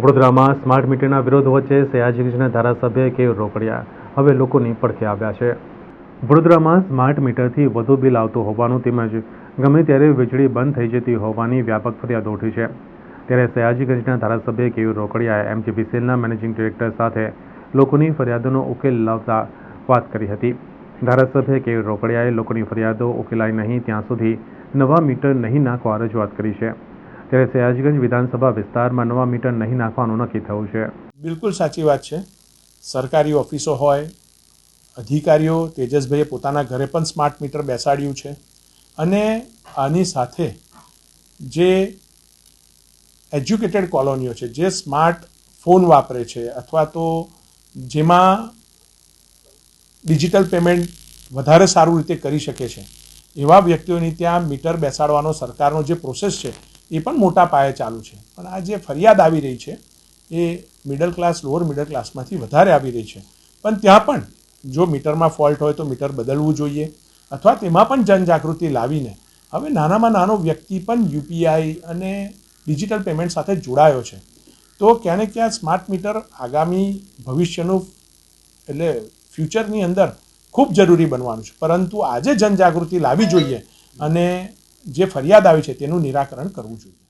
વડોદરામાં સ્માર્ટ મીટરના વિરોધ વચ્ચે સયાજીગંજના ધારાસભ્ય કે રોકડિયા હવે લોકોની પડખે આવ્યા છે. વડોદરામાં સ્માર્ટ મીટરથી વધુ બિલ આવતું હોવાનું તેમજ ગમે ત્યારે વીજળી બંધ થઈ જતી હોવાની વ્યાપક ફરિયાદો ઉઠી છે. ત્યારે સયાજીગંજના ધારાસભ્ય કે રોકડિયાએ એમજીપીસીએલના મેનેજિંગ ડિરેક્ટર સાથે લોકોની ફરિયાદોનો ઉકેલ લાવતા વાત કરી હતી. ધારાસભ્ય કે રોકડિયાએ લોકોની ફરિયાદો ઉકેલાય નહીં ત્યાં સુધી નવા મીટર નહીં નાખવા રજૂઆત કરી છે. ત્યારે સયાજગંજ વિધાનસભા વિસ્તારમાં નવા મીટર નહીં નાખવાનું નક્કી થયું છે. બિલકુલ સાચી વાત છે. સરકારી ઓફિસો હોય, અધિકારીઓ તેજસભાઈએ પોતાના ઘરે પણ સ્માર્ટ મીટર બેસાડ્યું છે અને આની સાથે જે એજ્યુકેટેડ કોલોનીઓ છે, જે સ્માર્ટ ફોન વાપરે છે અથવા તો જેમાં ડિજિટલ પેમેન્ટ વધારે સારું રીતે કરી શકે છે, એવા વ્યક્તિઓની ત્યાં મીટર બેસાડવાનો સરકારનો જે પ્રોસેસ છે એ પણ મોટા પાયે ચાલુ છે. પણ આ જે ફરિયાદ આવી રહી છે, એ મિડલ ક્લાસ લોઅર મિડલ ક્લાસમાંથી વધારે આવી રહી છે. પણ ત્યાં પણ જો મીટરમાં ફોલ્ટ હોય તો મીટર બદલવું જોઈએ અથવા તેમાં પણ જનજાગૃતિ લાવીને હવે નાનામાં નાનો વ્યક્તિ પણ યુપીઆઈ અને ડિજિટલ પેમેન્ટ સાથે જોડાયો છે. તો ક્યાં ને ક્યાં સ્માર્ટ મીટર આગામી ભવિષ્યનું એટલે ફ્યુચરની અંદર ખૂબ જરૂરી બનવાનું છે. પરંતુ આજે જનજાગૃતિ લાવવી જોઈએ અને જે ફરિયાદ આવી છે તેનું નિરાકરણ કરવું જોઈએ.